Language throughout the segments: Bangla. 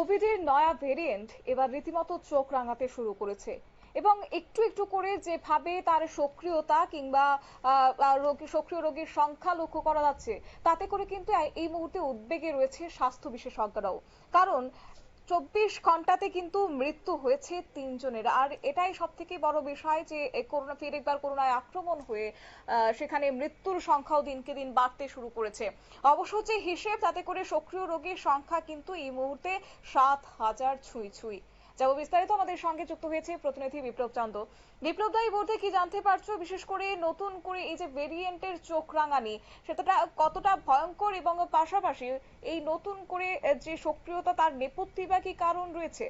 কোভিডের নয়া ভেরিয়েন্ট এবার রীতিমতো চোখ রাঙাতে শুরু করেছে। এবং একটু একটু করে যেভাবে তার সক্রিয়তা কিংবা রোগী, সক্রিয় রোগীর সংখ্যা লক্ষ্য করা যাচ্ছে, তাতে করে কিন্তু এই মুহূর্তে উদ্বেগে রয়েছে স্বাস্থ্য বিশেষজ্ঞরাও। কারণ চব্বিশ ঘন্টাতে কিন্তু মৃত্যু হয়েছে তিনজনের। আর এটাই সব থেকে বড় বিষয় যে করোনা, ফের একবার করোনায় আক্রমণ হয়ে সেখানে মৃত্যুর সংখ্যাও দিনকে দিন বাড়তে শুরু করেছে। অবশ্য যে হিসেব, তাতে করে সক্রিয় রোগীর সংখ্যা কিন্তু এই মুহূর্তে সাত হাজার ছুঁই ছুঁই। যাব বিস্তারিত আমাদের সঙ্গে যুক্ত হয়েছে প্রতিনিধি বিপ্লব চন্দ। বিপ্লব দা, এই কি জানতে পারছ? বিশেষ করে নতুন করে এই যে ভেরিয়েন্টের চোখ রাঙানি সেটা কতটা ভয়ঙ্কর এবং পাশাপাশি এই নতুন করে যে সক্রিয়তা, তার নেপথ্যে বা কি কারণ রয়েছে?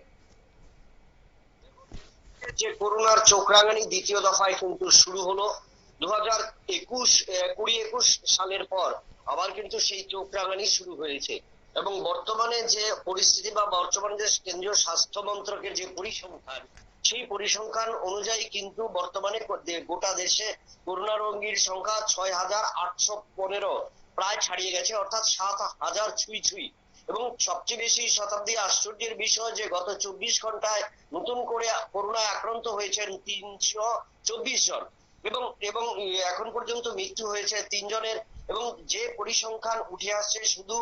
যে করোনার চোখ রাঙানি দ্বিতীয় দফায় কিন্তু শুরু হলো। দু হাজার একুশ কুড়ি একুশ সালের পর আবার কিন্তু সেই চোখ রাঙানি শুরু হয়েছে। এবং বর্তমানে যে পরিস্থিতি বা বর্তমানে যে কেন্দ্রীয় স্বাস্থ্য মন্ত্রকের যে পরিসংখ্যান, সেই পরিসংখ্যান অনুযায়ী কিন্তু বর্তমানে গোটা দেশে করোনা রোগীর সংখ্যা ছয় হাজার আটশো পনেরো প্রায় ছাড়িয়ে গেছে, অর্থাৎ সাত হাজার ছুঁই ছুঁই। এবং সবচেয়ে বেশি শতাব্দী আশ্চর্যের বিষয় যে গত চব্বিশ ঘন্টায় নতুন করে করোনায় আক্রান্ত হয়েছেন তিনশো চব্বিশ জন। এবং এবং এখন পর্যন্ত মৃত্যু হয়েছে তিনজনের এবং যে পরিসংখ্যান উঠে আসছে শুধু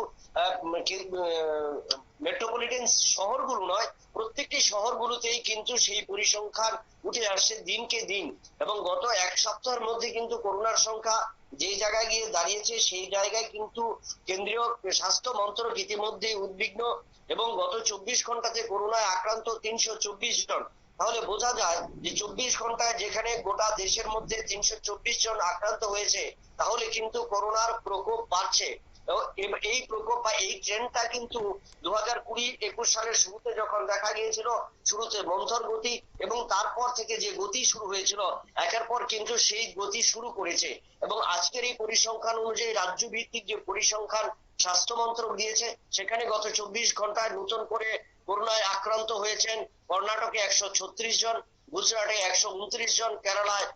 মেট্রোপলিটন শহরগুলো নয়, প্রত্যেকটি শহরগুলোতেই কিন্তু সেই পরিসংখ্যান উঠে আসছে দিনকে দিন। এবং গত এক সপ্তাহের মধ্যে কিন্তু করোনার সংখ্যা যে জায়গায় গিয়ে দাঁড়িয়েছে, সেই জায়গায় কিন্তু কেন্দ্রীয় স্বাস্থ্য মন্ত্রক ইতিমধ্যে উদ্বিগ্ন এবং গত চব্বিশ ঘন্টাতে করোনায় আক্রান্ত তিনশো চব্বিশ জন। তাহলে বোঝা যায় যে চব্বিশ ঘন্টায় যেখানে গোটা দেশের মধ্যে তিনশো চব্বিশ জন আক্রান্ত হয়েছে, তাহলে কিন্তু করোনার প্রকোপ বাড়ছে। এই প্রকোপ বা এই ট্রেন্ডটা কিন্তু দু হাজার কুড়ি একুশ সালের শুরুতে যখন দেখা গিয়েছিল, শুরুতে মন্থর গতি এবং তারপর থেকে যে গতি শুরু হয়েছিল, একের পর কিন্তু সেই গতি শুরু করেছে। এবং আজকের এই পরিসংখ্যান অনুযায়ী রাজ্য ভিত্তিক যে পরিসংখ্যান স্বাস্থ্য মন্ত্রক দিয়েছে, সেখানে গত চব্বিশ ঘন্টায় নতুন করে করোনায় আক্রান্ত হয়েছেন। কর্ণাটকে একশো ছত্রিশ জন, গুজরাটে একশো উনত্রিশ জন, কেরালায়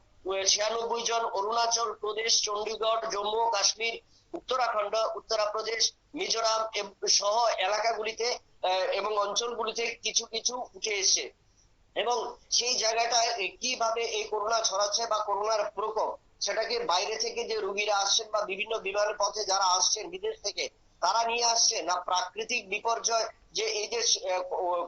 ছিয়ানব্বই জন, অরুণাচল প্রদেশ, চণ্ডীগড়, জম্মু ও কাশ্মীর, উত্তরাখণ্ড, উত্তরপ্রদেশ, মিজোরাম সহ এলাকাগুলিতে এবং অঞ্চলগুলিতে কিছু কিছু উঠে এসেছে। এবং সেই জায়গাটায় কীভাবে এই করোনা ছড়াচ্ছে বা করোনার প্রকোপ, সেটাকে বাইরে থেকে যে রুগীরা আসছেন বা বিভিন্ন বিমানের পথে যারা আসছেন বিদেশ থেকে তারা নিয়ে আসছে, না প্রাকৃতিক বিপর্যয় যে এই যে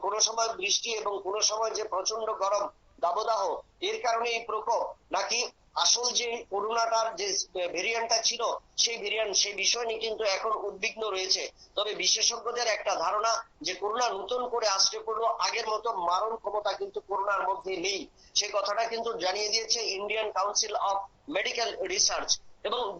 কোনো সময় বৃষ্টি এবং কোনো সময় যে প্রচণ্ড গরম, দাবদাহ, এর কারণে এই প্রকোপ, নাকি আসল যে করোনাটার যে ভেরিয়েন্টটা ছিল, সেই ভেরিয়েন্ট সেই বিষয় নিয়ে কিন্তু এখন উদ্বিগ্ন রয়েছে। তবে বিশেষজ্ঞদের একটা ধারণা যে করোনা নতুন করে আসতে পড়ল আগের মতো মারণ ক্ষমতা কিন্তু করোনার মধ্যে নেই। সেই কথাটা কিন্তু জানিয়ে দিয়েছে Indian council of medical research. এবং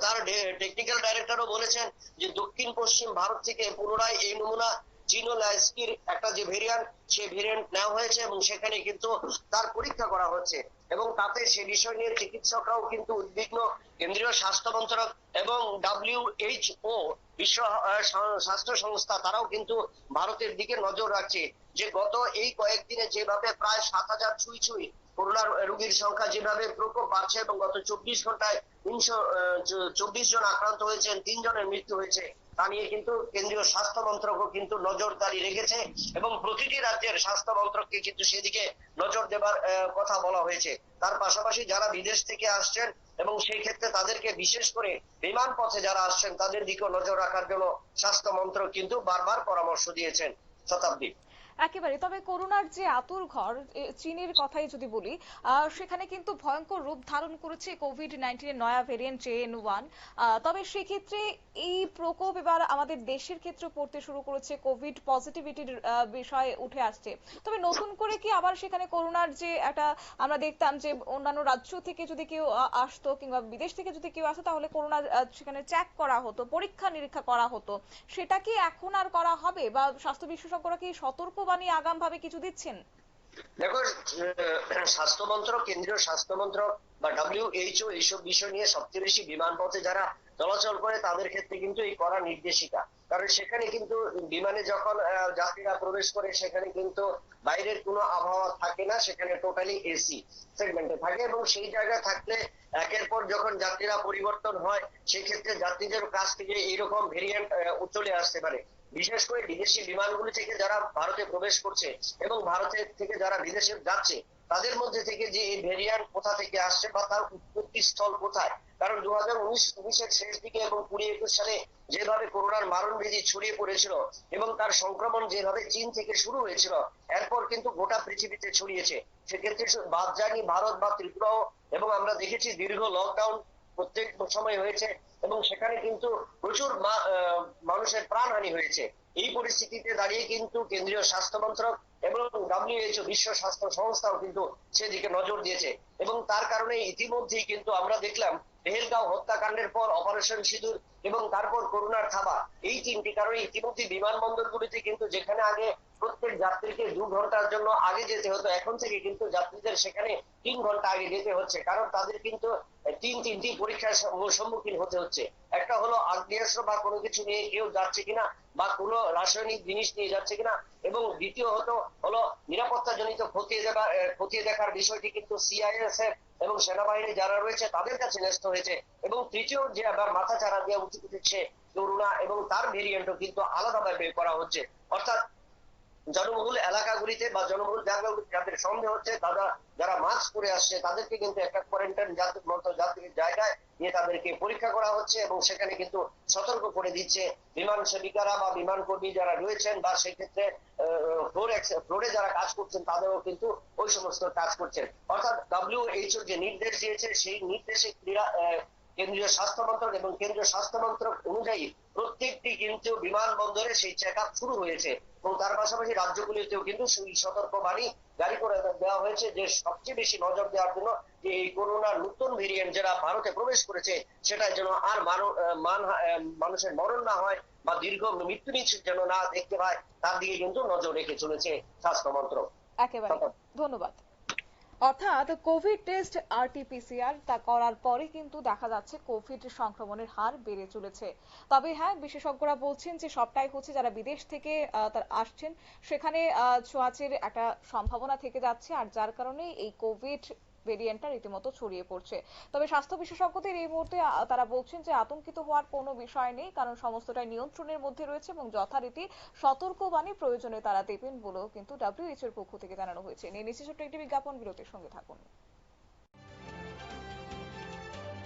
তার টেকনিক্যাল ডাইরেক্টরও বলেছেন যে দক্ষিণ পশ্চিম ভারত থেকে পুনরায় এই নমুনা চিনোলাইস্কির একটা যে ভেরিয়েন্ট সেই ভেরিয়েন্ট নেওয়া হয়েছে এবং সেখানে কিন্তু তার পরীক্ষা করা হচ্ছে। এবং তাতে সে বিষয় নিয়ে চিকিৎসকরাও কিন্তু উদ্বিগ্ন। কেন্দ্রীয় স্বাস্থ্য মন্ত্রক এবং ডাব্লিউএইচও বিশ্ব সা- স্বাস্থ্য সংস্থা, তারাও কিন্তু ভারতের দিকে নজর রাখছে যে গত এই কয়েকদিনে যেভাবে প্রায় সাত হাজার ছুঁই ছুঁই করোনার রোগীর সংখ্যা যেভাবে প্রকোপ বাড়ছে এবং গত চব্বিশ ঘন্টায় তিনশো চব্বিশ জন আক্রান্ত হয়েছেন তিনজনের মৃত্যু হয়েছে, তা নিয়ে কিন্তু কেন্দ্রীয় স্বাস্থ্য মন্ত্রকও কিন্তু নজরদারি রেখেছে এবং প্রতিটি রাজ্যের স্বাস্থ্য মন্ত্রককে কিন্তু সেদিকে নজর দেবার কথা বলা হয়েছে। তার পাশাপাশি যারা বিদেশ থেকে আসছেন এবং সেই ক্ষেত্রে তাদেরকে বিশেষ করে বিমান পথে যারা আসছেন, তাদের দিকেও নজর রাখার জন্য স্বাস্থ্য মন্ত্রক কিন্তু বারবার পরামর্শ দিয়েছেন শতাব্দী একেবারে, তবে করোনার যে আতুর ঘর চীনের কথাই যদি বলি সেখানে কিন্তু ভয়ঙ্কর রূপ ধারণ করেছে কোভিড নাইন্টিনের নয়া ভেরিয়েন্ট জেএন ওয়ান। তবে সেক্ষেত্রে এই প্রকোপ এবার আমাদের দেশের ক্ষেত্রে পড়তে শুরু করেছে, কোভিড পজিটিভিটির বিষয় উঠে আসছে। তবে নতুন করে কি আবার সেখানে করোনার যে একটা, আমরা দেখতাম যে অন্যান্য রাজ্য থেকে যদি কেউ আসতো কিংবা বিদেশ থেকে যদি কেউ আসতো, তাহলে করোনা সেখানে চেক করা হতো পরীক্ষা নিরীক্ষা করা হতো। সেটা কি এখন আর করা হবে? বা স্বাস্থ্য বিশেষজ্ঞরা কি সতর্কবাণী আগাম ভাবে কিছু দিচ্ছেন? দেখো স্বাস্থ্য মন্ত্রক, কেন্দ্রীয় স্বাস্থ্য মন্ত্রক বা ডাব্লিউএইচও এইসব বিষয় নিয়ে সবচেয়ে বেশি বিমান পথে যারা চলাচল করে, তাদের ক্ষেত্রে কিন্তু এই করা নির্দেশিকা। কারণ সেখানে কিন্তু বিমানে যখন যাত্রীরা প্রবেশ করে, সেখানে কিন্তু বাইরের কোনো আবহাওয়া থাকে না, সেখানে টোটালি এসি সেগমেন্টে থাকে এবং সেই জায়গায় থাকলে একের পর যখন যাত্রীরা পরিবর্তন হয়, সেক্ষেত্রে যাত্রীদের কাছ থেকে এইরকম ভেরিয়েন্ট চলে আসতে পারে। বিশেষ করে বিদেশি বিমানগুলি থেকে যারা ভারতে প্রবেশ করছে এবং ভারতের থেকে যারা বিদেশে যাচ্ছে, তাদের মধ্যে থেকে যে এই ভেরিয়েন্ট কোথা থেকে আসছে বা তার উৎপত্তি স্থল কোথায়? কারণ দু হাজার উনিশ, উনিশের শেষ দিকে এবং কুড়ি একুশ সালে যেভাবে করোনার মারণভেদি ছড়িয়ে পড়েছিল এবং তার সংক্রমণ যেভাবে চীন থেকে শুরু হয়েছিল, এরপর কিন্তু গোটা পৃথিবীতে ছড়িয়েছে। সেক্ষেত্রে বাদ যায়নি ভারত বা ত্রিপুরাও এবং আমরা দেখেছি দীর্ঘ লকডাউন প্রত্যেক সময় হয়েছে এবং সেখানে কিন্তু প্রচুর মানুষের প্রাণহানি হয়েছে। এই পরিস্থিতিতে দাঁড়িয়ে কিন্তু কেন্দ্রীয় স্বাস্থ্য মন্ত্রক এবং ডাব্লিউএইচও, বিশ্ব স্বাস্থ্য সংস্থাও কিন্তু সেদিকে নজর দিয়েছে। এবং তার কারণে ইতিমধ্যেই কিন্তু আমরা দেখলাম পেহেলগাঁও হত্যাকাণ্ডের পর অপারেশন সিঁদুর এবং তারপর করোনার থাবা এই তিনটি কারণে ইতিমধ্যে বিমানবন্দরগুলিতে কিন্তু যেখানে আগে প্রত্যেক যাত্রীকে দু ঘণ্টার জন্য আগে যেতে হতো, এখন থেকে কিন্তু যাত্রীদের সেখানে তিন ঘণ্টা আগে যেতে হচ্ছে। কারণ তাদের কিন্তু তিন, তিনটি পরীক্ষার সম্মুখীন হতে হচ্ছে। একটা হলো আগ্নেয়াস্ত্র বা কোনো কিছু নিয়ে কেউ যাচ্ছে কিনা বা কোনো রাসায়নিক জিনিস নিয়ে যাচ্ছে কিনা। এবং দ্বিতীয় হতো হলো নিরাপত্তা জনিত খতিয়ে আহ, খতিয়ে দেখার বিষয়টি কিন্তু সিআইএসএফ এবং সেনাবাহিনী যারা রয়েছে তাদের কাছে ন্যস্ত হয়েছে। এবং তৃতীয় যে আবার মাথা চারা দিয়ে উঠে উঠেছে করুণা এবং তার ভেরিয়েন্টও কিন্তু আলাদাভাবে বের করা হচ্ছে। অর্থাৎ জনবহুল এলাকাগুলিতে বা জনবহুল জায়গাগুলিতে যাদের সন্দেহ হচ্ছে, তারা যারা মাস্ক পরে আসছে, তাদেরকে কিন্তু একটা কোয়ারেন্টাইন মতো যাত্রীর জায়গায় নিয়ে তাদেরকে পরীক্ষা করা হচ্ছে এবং সেখানে কিন্তু সতর্ক করে দিচ্ছে বিমান সেবিকারা বা বিমান কর্মী যারা রয়েছেন বা সেক্ষেত্রে ফ্লোর যারা কাজ করছেন, তাদেরও কিন্তু ওই সমস্ত কাজ করছেন। অর্থাৎ ডাব্লিউএইচও যে নির্দেশ দিয়েছে, সেই নির্দেশে ক্রীড়া কেন্দ্রীয় স্বাস্থ্য মন্ত্রক এবং কেন্দ্রীয় স্বাস্থ্য মন্ত্রক অনুযায়ী প্রত্যেকটি কিন্তু বিমানবন্দরে সেই চেক আপ শুরু হয়েছে এবং তার পাশাপাশি রাজ্যগুলিতেও কিন্তু সেই সতর্কবাণী জারি করে দেওয়া হয়েছে যে সবচেয়ে বেশি নজর দেওয়ার জন্য যে এই করোনার নতুন ভেরিয়েন্ট যারা ভারতে প্রবেশ করেছে সেটা যেন আর মান মানুষের মরণ না হয় বা দীর্ঘ মৃত্যু নিশ্চিত যেন না দেখতে পায় তার দিকে কিন্তু নজর রেখে চলেছে স্বাস্থ্য মন্ত্রক। একেবারে। ধন্যবাদ। অর্থাৎ কোভিড টেস্ট আরটিপিসিআর তা করার পরে কিন্তু দেখা যাচ্ছে কোভিড সংক্রমণের হার বেড়ে চলেছে। তবে হ্যাঁ বিশেষজ্ঞরা বলছেন যে সবটাই হচ্ছে যারা বিদেশ থেকে তার আসছেন, সেখানে ছোঁয়াচের একটা সম্ভাবনা থেকে যাচ্ছে। আর যার কারণে এই কোভিড ভেরিয়েন্টটা রীতিমতো ছড়িয়ে পড়ছে। তবে স্বাস্থ্য বিশেষজ্ঞদের এই মুহূর্তে তারা বলছেন যে আতঙ্কিত হওয়ার কোনো বিষয় নেই, কারণ সমস্তটাই নিয়ন্ত্রণের মধ্যে রয়েছে এবং যথারীতি সতর্কবাণী প্রয়োজনে তারা দেবেন বলেও কিন্তু ডাব্লিউএইচ এর পক্ষ থেকে জানানো হয়েছে। নিয়ে নিশ্চিত একটি বিজ্ঞাপন বিরতির সঙ্গে থাকুন।